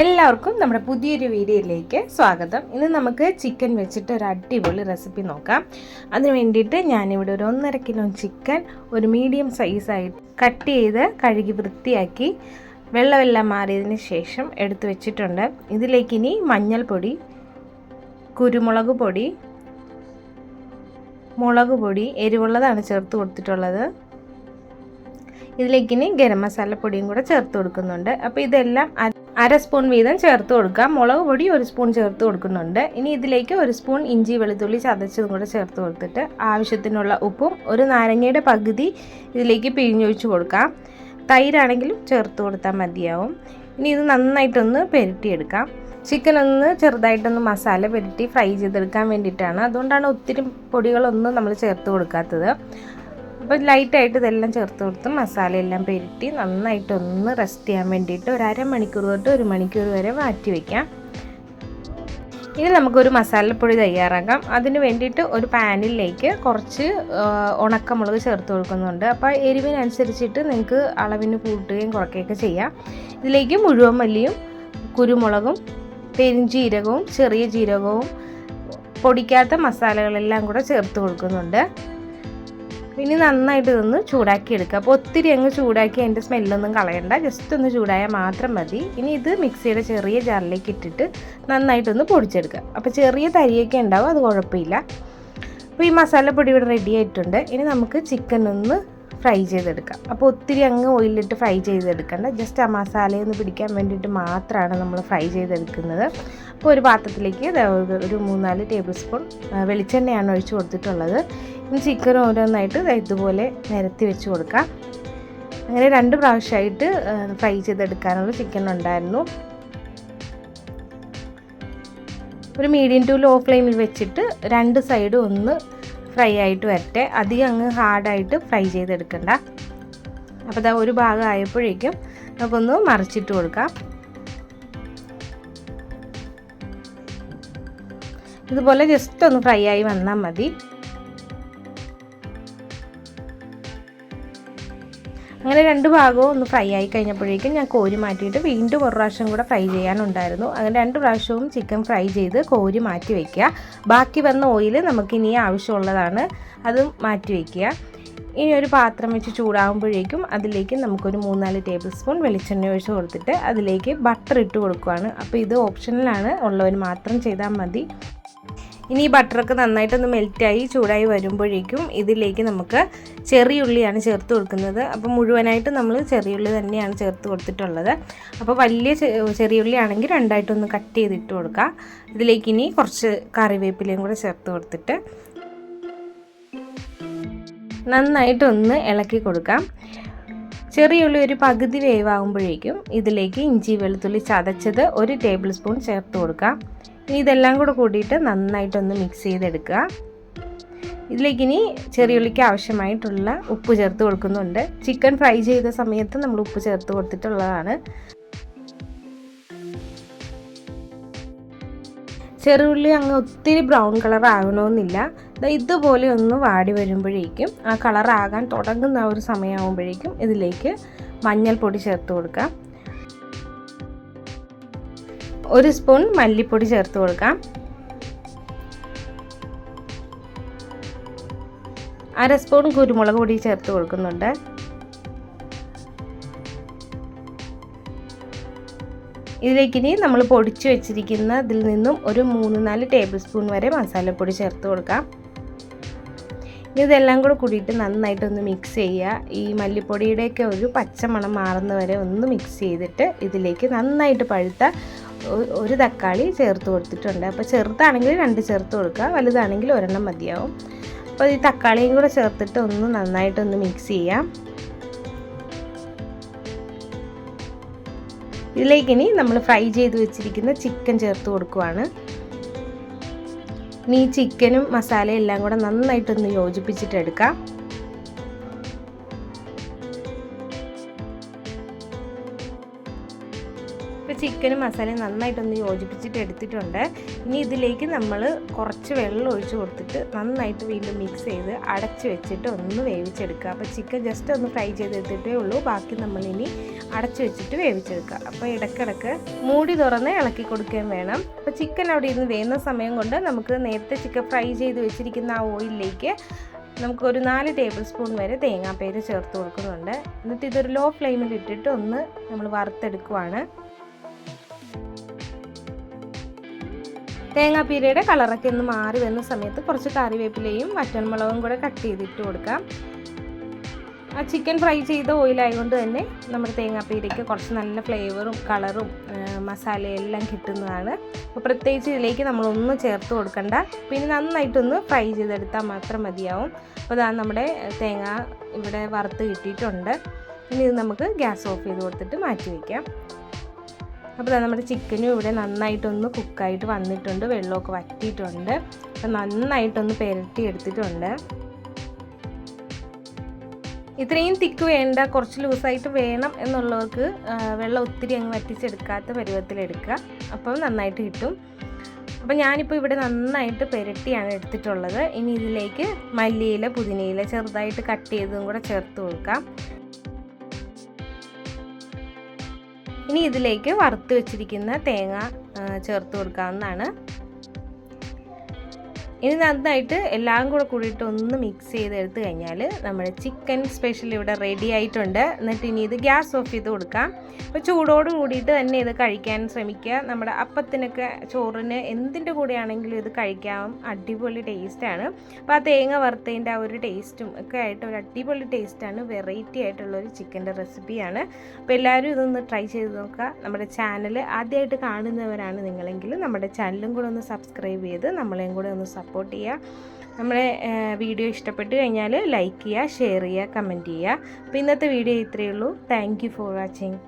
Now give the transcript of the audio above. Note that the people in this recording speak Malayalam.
എല്ലാവർക്കും നമ്മുടെ പുതിയൊരു വീഡിയോയിലേക്ക് സ്വാഗതം. ഇന്ന് നമുക്ക് ചിക്കൻ വെച്ചിട്ട് ഒരു അടിപൊളി റെസിപ്പി നോക്കാം. അതിന് വേണ്ടിയിട്ട് ഞാനിവിടെ ഒരു ഒന്നര കിലോ ചിക്കൻ ഒരു മീഡിയം സൈസായിട്ട് കട്ട് ചെയ്ത് കഴുകി വൃത്തിയാക്കി വെള്ളമെല്ലാം മാറിയതിന് ശേഷം എടുത്തു വെച്ചിട്ടുണ്ട്. ഇതിലേക്ക് ഇനി മഞ്ഞൾപ്പൊടി കുരുമുളക് പൊടി മുളക് പൊടി എരിവുള്ളതാണ് ചേർത്ത് കൊടുത്തിട്ടുള്ളത്. ഇതിലേക്ക് ഇനി ഗരം മസാലപ്പൊടിയും കൂടെ ചേർത്ത് കൊടുക്കുന്നുണ്ട്. അപ്പോൾ ഇതെല്ലാം അര- അര സ്പൂൺ വീതം ചേർത്ത് കൊടുക്കാം. മുളക് പൊടി ഒരു സ്പൂൺ ചേർത്ത് കൊടുക്കുന്നുണ്ട്. ഇനി ഇതിലേക്ക് ഒരു സ്പൂൺ ഇഞ്ചി വെളുത്തുള്ളി ചതച്ചതും കൂടെ ചേർത്ത് കൊടുത്തിട്ട് ആവശ്യത്തിനുള്ള ഉപ്പും ഒരു നാരങ്ങയുടെ പകുതി ഇതിലേക്ക് പിഴിഞ്ഞൊഴിച്ച് കൊടുക്കാം. തൈരാണെങ്കിലും ചേർത്ത് കൊടുത്താൽ മതിയാവും. ഇനി ഇത് നന്നായിട്ടൊന്ന് പെരട്ടിയെടുക്കാം. ചിക്കൻ ഒന്ന് ചെറുതായിട്ടൊന്ന് മസാല പെരട്ടി ഫ്രൈ ചെയ്തെടുക്കാൻ വേണ്ടിയിട്ടാണ്. അതുകൊണ്ടാണ് ഒത്തിരി പൊടികളൊന്നും നമ്മൾ ചേർത്ത് കൊടുക്കാത്തത്. അപ്പോൾ ലൈറ്റായിട്ട് ഇതെല്ലാം ചേർത്ത് കൊടുത്ത് മസാലയെല്ലാം പെരുട്ടി നന്നായിട്ടൊന്ന് റെസ്റ്റ് ചെയ്യാൻ വേണ്ടിയിട്ട് ഒരു അരമണിക്കൂർ തൊട്ട് ഒരു മണിക്കൂർ വരെ മാറ്റി വയ്ക്കാം ഇനി നമുക്കൊരു മസാലപ്പൊടി തയ്യാറാക്കാം. അതിന് വേണ്ടിയിട്ട് ഒരു പാനിലേക്ക് കുറച്ച് ഉണക്കമുളക് ചേർത്ത് കൊടുക്കുന്നുണ്ട്. അപ്പോൾ എരിവിനനുസരിച്ചിട്ട് നിങ്ങൾക്ക് അളവിന് കൂട്ടുകയും കുറയ്ക്കുകയൊക്കെ ചെയ്യാം. ഇതിലേക്ക് മുഴുവൻ മല്ലിയും കുരുമുളകും പെരിഞ്ചീരകവും ചെറിയ ജീരകവും പൊടിക്കാത്ത മസാലകളെല്ലാം കൂടെ ചേർത്ത് കൊടുക്കുന്നുണ്ട്. ഇനി നന്നായിട്ട് ഇതൊന്ന് ചൂടാക്കി എടുക്കുക. അപ്പോൾ ഒത്തിരി അങ്ങ് ചൂടാക്കി അതിന്റെ സ്മെല്ലൊന്നും കളയണ്ട. ജസ്റ്റ് ഒന്ന് ചൂടായാൽ മാത്രം മതി. ഇനി ഇത് മിക്സിയുടെ ചെറിയ ജാറിലേക്ക് ഇട്ടിട്ട് നന്നായിട്ടൊന്ന് പൊടിച്ചെടുക്കുക. അപ്പോൾ ചെറിയ തരിയൊക്കെ ഉണ്ടാവും അത് കുഴപ്പമില്ല. അപ്പോൾ ഈ മസാലപ്പൊടി ഇവിടെ റെഡി ആയിട്ടുണ്ട്. ഇനി നമുക്ക് ചിക്കൻ ഒന്ന് ഫ്രൈ ചെയ്തെടുക്കാം. അപ്പോൾ ഒത്തിരി അങ്ങ് ഓയിലിട്ട് ഫ്രൈ ചെയ്തെടുക്കണ്ട. ജസ്റ്റ് ആ മസാലയൊന്ന് പിടിക്കാൻ വേണ്ടിയിട്ട് മാത്രമാണ് നമ്മൾ ഫ്രൈ ചെയ്തെടുക്കുന്നത്. അപ്പോൾ ഒരു പാത്രത്തിലേക്ക് ഒരു- മൂന്നാൽ ടേബിൾ സ്പൂൺ വെളിച്ചെണ്ണയാണ് ഒഴിച്ച് കൊടുത്തിട്ടുള്ളത്. ചിക്കൻ ഓരോന്നായിട്ട് ഇതുപോലെ നിരത്തി വെച്ച് കൊടുക്കാം. അങ്ങനെ രണ്ട് പ്രാവശ്യമായിട്ട് ഫ്രൈ ചെയ്തെടുക്കാനുള്ള ചിക്കൻ ഉണ്ടായിരുന്നു. ഒരു മീഡിയം ടു ലോ ഫ്ലെയിമിൽ വെച്ചിട്ട് രണ്ട് സൈഡും ഒന്ന് ഫ്രൈ ആയിട്ട് വരട്ടെ. അധികം അങ്ങ് ഹാർഡായിട്ട് ഫ്രൈ ചെയ്തെടുക്കണ്ട. അപ്പോൾ ഇതാ ഒരു ഭാഗം ആയപ്പോഴേക്കും നമുക്കൊന്ന് മറിച്ചിട്ട് കൊടുക്കാം. ഇതുപോലെ ജസ്റ്റ് ഒന്ന് ഫ്രൈ ആയി വന്നാൽ മതി. അങ്ങനെ രണ്ട് ഭാഗവും ഒന്ന് ഫ്രൈ ആയി കഴിഞ്ഞപ്പോഴേക്കും ഞാൻ കോരി മാറ്റിയിട്ട് വീണ്ടും ഒരു പ്രാവശ്യം കൂടെ ഫ്രൈ ചെയ്യാനുണ്ടായിരുന്നു. അങ്ങനെ രണ്ട് പ്രാവശ്യവും ചിക്കൻ ഫ്രൈ ചെയ്ത് കോരി മാറ്റി വയ്ക്കുക ബാക്കി വന്ന ഓയിൽ നമുക്ക് ഇനി ആവശ്യമുള്ളതാണ് അതും മാറ്റി വയ്ക്കുക ഇനി ഒരു പാത്രം വെച്ച് ചൂടാകുമ്പോഴേക്കും അതിലേക്ക് നമുക്കൊരു മൂന്നാൽ ടേബിൾ സ്പൂൺ വെളിച്ചെണ്ണ ഒഴിച്ച് കൊടുത്തിട്ട് അതിലേക്ക് ബട്ടർ ഇട്ട് കൊടുക്കുകയാണ് അപ്പോൾ ഇത് ഓപ്ഷണലാണ് ഉള്ളവർ മാത്രം ചെയ്താൽ മതി. ഇനി ഈ ബട്ടറൊക്കെ നന്നായിട്ടൊന്ന് മെൽറ്റായി ചൂടായി വരുമ്പോഴേക്കും ഇതിലേക്ക് നമുക്ക് ചെറിയ ഉള്ളിയാണ് ചേർത്ത് കൊടുക്കുന്നത്. അപ്പോൾ മുഴുവനായിട്ട് നമ്മൾ ചെറിയ ഉള്ളി തന്നെയാണ് ചേർത്ത് കൊടുത്തിട്ടുള്ളത്. അപ്പോൾ വലിയ ചെറിയ ഉള്ളി ആണെങ്കിൽ രണ്ടായിട്ടൊന്ന് കട്ട് ചെയ്തിട്ട് കൊടുക്കുക ഇതിലേക്ക് ഇനി കുറച്ച് കറിവേപ്പിലയും കൂടെ ചേർത്ത് കൊടുത്തിട്ട് നന്നായിട്ടൊന്ന് ഇളക്കി കൊടുക്കാം. ചെറിയ ഉള്ളി ഒരു പകുതി വേവാകുമ്പോഴേക്കും ഇതിലേക്ക് ഇഞ്ചി വെളുത്തുള്ളി ചതച്ചത് ഒരു ടേബിൾ സ്പൂൺ ചേർത്ത് കൊടുക്കാം. ഇതെല്ലാം കൂടെ കൂടിയിട്ട് നന്നായിട്ടൊന്ന് മിക്സ് ചെയ്തെടുക്കുക. ഇതിലേക്ക് ഇനി ചെറിയുള്ളിക്ക് ആവശ്യമായിട്ടുള്ള ഉപ്പ് ചേർത്ത് കൊടുക്കുന്നുണ്ട്. ചിക്കൻ ഫ്രൈ ചെയ്ത സമയത്ത് നമ്മൾ ഉപ്പ് ചേർത്ത് കൊടുത്തിട്ടുള്ളതാണ്. ചെറുള്ളി അങ്ങ് ഒത്തിരി ബ്രൗൺ കളർ ആകണമെന്നില്ല ഇതുപോലെ ഒന്ന് വാടി വരുമ്പോഴേക്കും ആ കളറാകാൻ തുടങ്ങുന്ന ഒരു സമയമാകുമ്പോഴേക്കും ഇതിലേക്ക് മഞ്ഞൾപ്പൊടി ചേർത്ത് കൊടുക്കാം. ഒരു സ്പൂൺ മല്ലിപ്പൊടി ചേർത്ത് കൊടുക്കാം. അര സ്പൂൺ കുരുമുളക് പൊടി ചേർത്ത് കൊടുക്കുന്നുണ്ട്. ഇതിലേക്ക് ഇനി നമ്മൾ പൊടിച്ചു വെച്ചിരിക്കുന്ന ഇതിൽ നിന്നും ഒരു മൂന്ന് നാല് ടേബിൾ സ്പൂൺ വരെ മസാലപ്പൊടി ചേർത്ത് കൊടുക്കാം. ഇനി ഇതെല്ലാം കൂടെ കൂടിയിട്ട് നന്നായിട്ടൊന്ന് മിക്സ് ചെയ്യുക. ഈ മല്ലിപ്പൊടിയുടെയൊക്കെ ഒരു പച്ചമണം മാറുന്ന വരെ ഒന്ന് മിക്സ് ചെയ്തിട്ട് ഇതിലേക്ക് നന്നായിട്ട് പഴുത്ത ഒരു തക്കാളി ചേർത്ത് കൊടുത്തിട്ടുണ്ട്. അപ്പോൾ ചെറുതാണെങ്കിൽ രണ്ട് ചേർത്ത് കൊടുക്കുക. വലുതാണെങ്കിൽ ഒരെണ്ണം മതിയാവും. അപ്പോൾ ഈ തക്കാളിയും കൂടെ ചേർത്തിട്ട് ഒന്ന് നന്നായിട്ടൊന്ന് മിക്സ് ചെയ്യാം. ഇതിലേക്ക് ഇനി നമ്മൾ ഫ്രൈ ചെയ്ത് വെച്ചിരിക്കുന്ന ചിക്കൻ ചേർത്ത് കൊടുക്കുവാണ്. ഇനി ഈ ചിക്കനും മസാലയും എല്ലാം കൂടെ നന്നായിട്ടൊന്ന് യോജിപ്പിച്ചിട്ട് ചിക്കനും മസാലയും നന്നായിട്ടൊന്ന് യോജിപ്പിച്ചിട്ട് എടുത്തിട്ടുണ്ട്. ഇനി ഇതിലേക്ക് നമ്മൾ കുറച്ച് വെള്ളം ഒഴിച്ച് കൊടുത്തിട്ട് നന്നായിട്ട് വീണ്ടും മിക്സ് ചെയ്ത് അടച്ച് വെച്ചിട്ട് ഒന്ന് വേവിച്ചെടുക്കുക. അപ്പോൾ ചിക്കൻ ജസ്റ്റ് ഒന്ന് ഫ്രൈ ചെയ്തെടുത്തിട്ടേ ഉള്ളൂ. ബാക്കി നമ്മളിനി അടച്ച് വെച്ചിട്ട് വേവിച്ചെടുക്കുക. അപ്പോൾ ഇടയ്ക്കിടയ്ക്ക് മൂടി തുറന്ന് ഇളക്കി കൊടുക്കുകയും വേണം. അപ്പോൾ ചിക്കൻ അവിടെ ഇരുന്ന് വേവുന്ന സമയം കൊണ്ട് നമുക്ക് നേരത്തെ ചിക്കൻ ഫ്രൈ ചെയ്ത് വെച്ചിരിക്കുന്ന ആ ഓയിലിലേക്ക് നമുക്ക് ഒരു നാല് ടേബിൾ സ്പൂൺ വരെ തേങ്ങാപ്പേര് ചേർത്ത് കൊടുക്കുന്നുണ്ട്. എന്നിട്ട് ഇതൊരു ലോ ഫ്ലെയിമിൽ ഇട്ടിട്ട് ഒന്ന് നമ്മൾ വറുത്തെടുക്കുവാണ്. തേങ്ങാപ്പീരയുടെ കളറൊക്കെ ഒന്ന് മാറി വരുന്ന സമയത്ത് കുറച്ച് കറിവേപ്പിലയും വറ്റൻമുളകും കൂടെ കട്ട് ചെയ്തിട്ട് കൊടുക്കാം. ആ ചിക്കൻ ഫ്രൈ ചെയ്ത ഓയിലായതുകൊണ്ട് തന്നെ നമ്മുടെ തേങ്ങാപ്പീരയ്ക്ക് കുറച്ച് നല്ല ഫ്ലേവറും കളറും മസാലയെല്ലാം കിട്ടുന്നതാണ്. അപ്പോൾ പ്രത്യേകിച്ച് ഇതിലേക്ക് നമ്മളൊന്നും ചേർത്ത് കൊടുക്കണ്ട. പിന്നെ നന്നായിട്ടൊന്ന് ഫ്രൈ ചെയ്തെടുത്താൽ മാത്രം മതിയാവും. അപ്പോൾ ഇതാണ് നമ്മുടെ തേങ്ങ ഇവിടെ വറുത്ത് കിട്ടിയിട്ടുണ്ട്. ഇനി ഇത് നമുക്ക് ഗ്യാസ് ഓഫ് ചെയ്ത് കൊടുത്തിട്ട് മാറ്റി വയ്ക്കാം. അപ്പോൾ നമ്മുടെ ചിക്കനും ഇവിടെ നന്നായിട്ടൊന്ന് കുക്കായിട്ട് വന്നിട്ടുണ്ട് വെള്ളമൊക്കെ വറ്റിയിട്ടുണ്ട്. അപ്പോൾ നന്നായിട്ടൊന്ന് പെരട്ടി എടുത്തിട്ടുണ്ട് ഇത്രയും തിക്ക് വേണ്ട കുറച്ച് ലൂസായിട്ട് വേണം എന്നുള്ളവർക്ക് വെള്ളം ഒത്തിരി അങ്ങ് വറ്റിച്ചെടുക്കാത്ത പരുവത്തിലെടുക്കുക. അപ്പം നന്നായിട്ട് കിട്ടും. അപ്പം ഞാനിപ്പോൾ ഇവിടെ നന്നായിട്ട് പെരട്ടിയാണ് എടുത്തിട്ടുള്ളത്. ഇനി ഇതിലേക്ക് മല്ലിയില പുതിനയില ചെറുതായിട്ട് കട്ട് ചെയ്തതും കൂടെ ചേർത്ത് കൊടുക്കാം. ഇനി ഇതിലേക്ക് വറുത്ത് വെച്ചിരിക്കുന്ന തേങ്ങ ചേർത്ത് കൊടുക്കാവുന്നതാണ്. ഇനി നന്നായിട്ട് എല്ലാം കൂടെ കൂടിയിട്ട് ഒന്ന് മിക്സ് ചെയ്തെടുത്ത് കഴിഞ്ഞാൽ നമ്മുടെ ചിക്കൻ സ്പെഷ്യൽ ഇവിടെ റെഡി ആയിട്ടുണ്ട്. എന്നിട്ട് ഇനി ഇത് ഗ്യാസ് ഓഫ് ചെയ്ത് കൊടുക്കാം. അപ്പോൾ ചൂടോട് കൂടിയിട്ട് തന്നെ ഇത് കഴിക്കാൻ ശ്രമിക്കുക. നമ്മുടെ അപ്പത്തിനൊക്കെ ചോറിന് എന്തിന്റെ കൂടെയാണെങ്കിലും ഇത് കഴിക്കാം. അടിപൊളി ടേസ്റ്റാണ് അപ്പോൾ ആ തേങ്ങ വറുത്തതിന്റെ ആ ഒരു ടേസ്റ്റും ഒക്കെ ആയിട്ട് ഒരു അടിപൊളി ടേസ്റ്റാണ് വെറൈറ്റി ആയിട്ടുള്ളൊരു ചിക്കന്റെ റെസിപ്പിയാണ് അപ്പോൾ എല്ലാവരും ഇതൊന്ന് ട്രൈ ചെയ്ത് നോക്കുക. നമ്മുടെ ചാനൽ ആദ്യമായിട്ട് കാണുന്നവരാണ് നിങ്ങളെങ്കിൽ നമ്മുടെ ചാനലും കൂടെ ഒന്ന് സബ്സ്ക്രൈബ് ചെയ്ത് നമ്മളെയും കൂടെ ഒന്ന് സപ്പോർട്ട് ചെയ്യുക. നമ്മളെ വീഡിയോ ഇഷ്ടപ്പെട്ട് കഴിഞ്ഞാൽ ലൈക്ക് ചെയ്യുക ഷെയർ ചെയ്യുക കമന്റ് ചെയ്യുക. അപ്പോൾ ഇന്നത്തെ വീഡിയോ ഇത്രയേ ഉള്ളൂ. Thank for watching